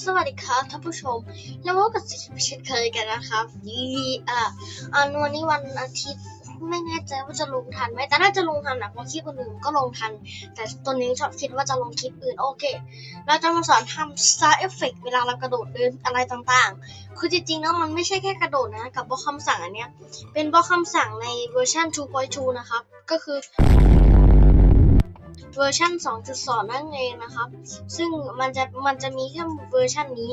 สวัสดีครับท่านผู้ชม แล้วพบกับสิทธิ์เช่นเคยกันนะครับยีอ่าอันวันนี้วันอาทิตย์ไม่แน่ใจว่าจะลงทันไหมแต่น่าจะลงทันนะเพราะคลิปอื่นก็ลงทัน แต่ตัวนี้ชอบคิดว่าจะลงคลิปอื่นโอเค เราจะมาสอนทำ star effect เวลาเรากระโดดเดินอะไรต่างๆ คือจริงๆแล้วมันไม่ใช่แค่กระโดดนะ กับบล็อกคำสั่งอันเนี้ยเป็นบล็อกคำสั่งในเวอร์ชัน2.2 นะครับ ก็คือ เวอร์ชัน2.2 นั่นเองนะครับ ซึ่งมันจะมันจะมีแค่เวอร์ชันนี้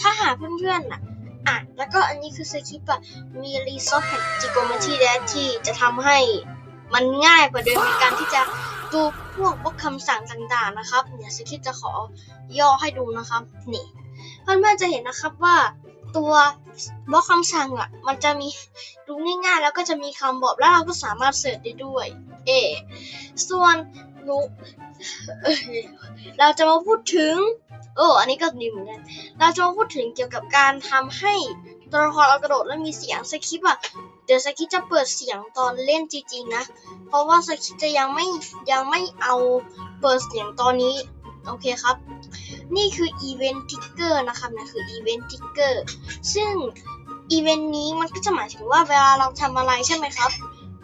ถ้าหาเพื่อนๆน่ะอะ แล้วก็อันนี้คือสคริปต์อะมีรีซอสแพ็กจิโกมาที่แดที่จะทำให้มันง่ายกว่าเดิมในการที่จะดูพวกพวกคำสั่งต่างๆนะครับ เนี่ยสคริปต์จะขอย่อให้ดูนะครับ นี่เพื่อนๆจะเห็นนะครับว่าตัวบล็อกคำสั่งอะ มันจะมีดูง่ายๆ แล้วก็จะมีคำบอกแล้วเราก็สามารถเสิร์ชได้ด้วย เอ ส่วน หนูเอ้เราจะมาพูดถึงโอ้อันนี้ก็ดีเหมือนกันเราจะมาพูดถึงเกี่ยวกับการทำให้ตัวละครเรากระโดดแล้วมีเสียงสคริปต์อะเดี๋ยวสคริปต์จะเปิดเสียงตอนเล่นจริงๆนะ เพราะว่าสคริปต์จะยังไม่ยังไม่เอาเปิดเสียงตอนนี้โอเคครับ นี่คือ Event Ticker นะครับนะคือ Event Ticker ซึ่ง Event นี้มันก็จะหมายถึงว่าเวลาเราทำอะไรใช่ไหมครับ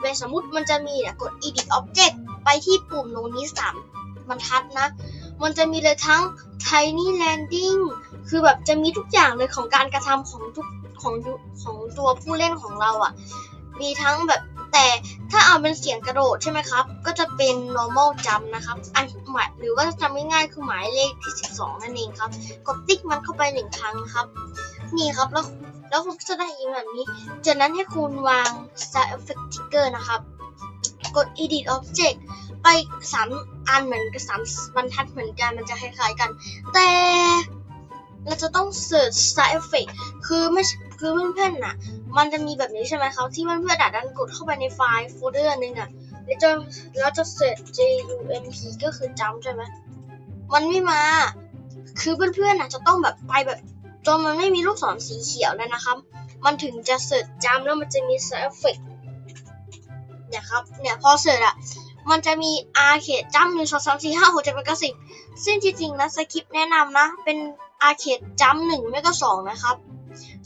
เวลาสมมติมันจะมีเนี่ยกด Edit Object ไปที่ปุ่มตรงนี้สามบรรทัดนะ มันจะมีเลยทั้ง Tiny Landing คือแบบจะมีทุกอย่างเลยของการกระทำของทุกของของตัวผู้เล่นของเราอะ่ะ มีทั้งแบบแต่ถ้าเอาเป็นเสียงกระโดดใช่ไหมครับ ก็จะเป็น normal jump นะครับ อันหมายหรือว่าจำง่ายๆคือหมายเลขที่ 12 นั่นเองครับ กดติ๊กมันเข้าไปหนึ่งครั้งครับ นี่ครับแล้วแล้วคุณจะได้อีกแบบนี้ จากนั้นให้คุณวาง star effect ticker นะครับ กด edit object ไปสามอันเหมือนกับสามบรรทัดเหมือนกันมันจะคล้ายๆกัน แต่เราจะต้อง search star effect คือไม่คือเพื่อนๆน่ะ มันจะมีแบบนี้ใช่ไหมครับที่เพื่อนๆอะดันกดเข้าไปในไฟล์โฟลเดอร์นึงอะแล้วจะแล้วจะ search jump ก็คือ jump ใช่ไหมมันไม่มา คือเพื่อนๆอะจะต้องแบบไปแบบจนมันไม่มีลูกศรสีเขียวแล้วนะครับ มันถึงจะเสิร์ชจำแล้วมันจะมี side effect เนี่ยครับ เนี่ยพอเสร์ชอะมันจะมีอาเขตจำหนึ่งสองสามสี่ห้าหกเจ็ดแปดเก้าสิบซึ่งจริงๆนะสคริปแนะนำนะ เป็นอาเขตจำหนึ่งไม่ก็สองนะครับ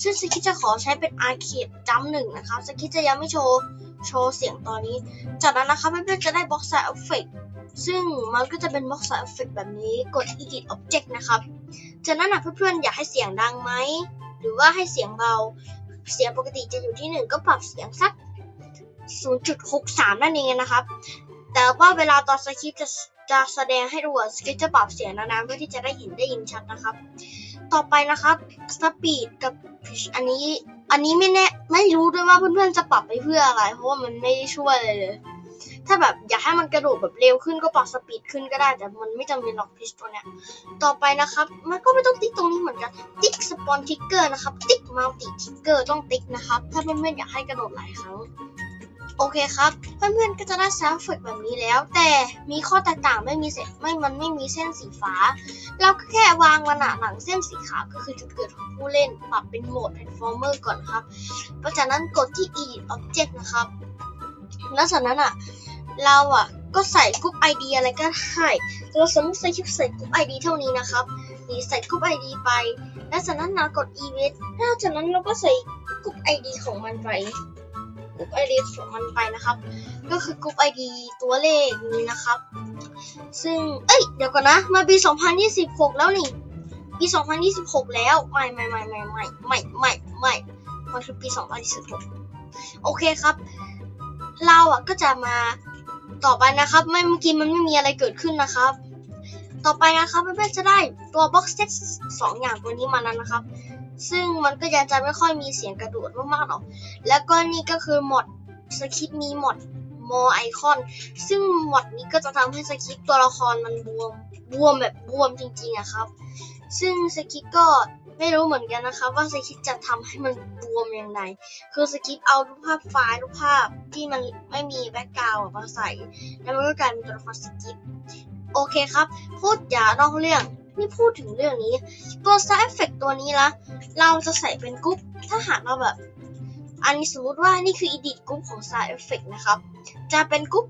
ซึ่งสคริปจะขอใช้เป็นอาเขตจำหนึ่งนะครับสคริปจะยังไม่โชว์โชว์เสียงตอนนี้ จากนั้นนะครับเพื่อนๆจะได้ box side effect ซึ่งมันก็จะเป็น box side effect แบบนี้กด edit object นะครับจากนั้นนะเพื่อนๆอยากให้เสียงดังไหมหรือว่าให้เสียงเบา เสียงปกติจะอยู่ที่1ก็ปรับเสียงสัก 0.63 นั่นเองนะครับ แต่ว่าเวลาตอนสคริปจะจะแสดงให้ดูสคริปจะปรับเสียงนานๆเพื่อที่จะได้เห็นได้ยินชัดนะครับ ต่อไปนะครับสปีดกับ pitch อันนี้อันนี้ไม่แน่ไม่รู้ด้วยว่าเพื่อนๆจะปรับไปเพื่ออะไร เพราะว่ามันไม่ได้ช่วยอะไรเลยถ้าแบบอยากให้มันกระโดดแบบเร็วขึ้นก็ปรับสปีดขึ้นก็ได้ แต่มันไม่จำเป็นหรอกพิชตัวเนี้ย ต่อไปนะครับ มันก็ไม่ต้องติ๊กตรงนี้เหมือนกัน ติ๊กสปอนทิกเกอร์นะครับ ติ๊กมัลติทิกเกอร์ต้องติ๊กนะครับ ถ้าเพื่อนๆอยากให้กระโดดหลายครั้ง โอเคครับ เพื่อนๆก็จะได้ซาวด์เฟกแบบนี้แล้ว แต่มีข้อแตกต่างไม่มีเส้นไม่มันไม่มีเส้นสีฟ้า เราก็แค่วางมันอะหลังเส้นสีขาวก็คือจุดเกิดของผู้เล่น ปรับเป็นโหมด Transformer ก่อนครับหลังจากนั้นกดที่ Edit Object นะครับ แล้วจากนั้นอะเราอะก็ใส่กรุ๊ป ID อะไรก็ได้เราสมมติใส่คลิปใส่กรุ๊ป ID เท่านี้นะครับนี่ใส่กรุ๊ป ID ไป แล้วจากนั้นเรากด Event แล้วจากนั้นเราก็ใส่กรุ๊ป ID ของมันไป กรุ๊ป ID ของมันไปนะครับ ก็คือกรุ๊ป ID ตัวเลขนี้นะครับ ซึ่งเอ้ยเดี๋ยวก่อนนะมาปี 2026 แล้วนี่ปี 2026 แล้วไม่ไม่ไม่ไม่ไม่ไม่ไม่ไม่มันคือปี 2026 โอเคครับ เราอะก็จะมาต่อไปนะครับ ไม่เมื่อกี้มันไม่มีอะไรเกิดขึ้นนะครับ ต่อไปนะครับเพื่อนๆจะได้ตัว box set สองอย่างตัวนี้มาแล้วนะครับ ซึ่งมันก็ยังจะไม่ค่อยมีเสียงกระโดดมากๆหรอก แล้วก็นี่ก็คือหมดสคริปต์มีหมด more icon ซึ่งหมดนี้ก็จะทำให้สคริปต์ตัวละครมันบวมบวมแบบบวมจริงๆอะครับ ซึ่งสคริปต์ก็ไม่รู้เหมือนกันนะครับว่าสคริปต์จะทำให้มันบวมยังไง คือสคริปต์เอารูปภาพไฟล์รูปภาพที่มันไม่มีแบ็กกราวด์มาใส่ แล้วมันก็กลายเป็นตัวละครสคริปต์โอเคครับ พูดอย่านอกเรื่อง นี่พูดถึงเรื่องนี้ ตัว side effect ตัวนี้ละเราจะใส่เป็นกรุ๊ปถ้าหากเราแบบ อันนี้สมมติว่านี่คือ edit กรุ๊ปของ side effect นะครับ จะเป็นกรุ๊ป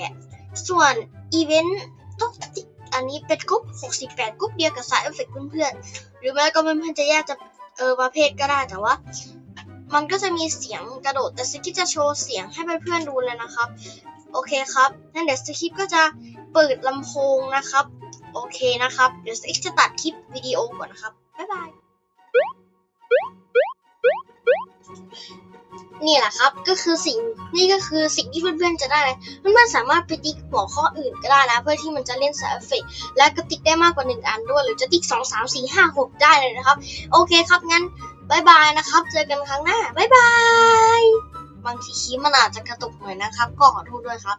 68 ส่วน event ต้องติ๊กอันนี้เป็นกรุ๊ป68กรุ๊ปเดียวกับสายเอฟเฟกเพื่อนๆ หรือแม้ก็เพื่อนๆจะแยกจะเออประเภทก็ได้แต่ว่ามันก็จะมีเสียงกระโดดแต่สกิปจะโชว์เสียงให้เพื่อนๆดูเลยนะครับ โอเคครับงั้นเดี๋ยวสคริปก็จะเปิดลำโพงนะครับ โอเคนะครับ เดี๋ยวสคริปจะตัดคลิปวิดีโอก่อนนะครับ บ๊ายบาย นี่แหละครับ ก็คือสิ่ง นี่ก็คือสิ่งที่เพื่อนๆจะได้เลยเพื่อนๆสามารถไปติ๊กหัวข้ออื่นก็ได้นะ เพื่อที่มันจะเล่นสายเอฟเฟกและก็ติ๊กได้มากกว่าหนึ่งอันด้วย หรือจะติ๊กสองสามสี่ห้าหกได้เลยนะครับ โอเคครับงั้นบายบายนะครับ เจอกันครั้งหน้าบายบาย บางทีคลิปมันอาจจะกระตุกหน่อยนะครับ ก็ขอโทษด้วยครับ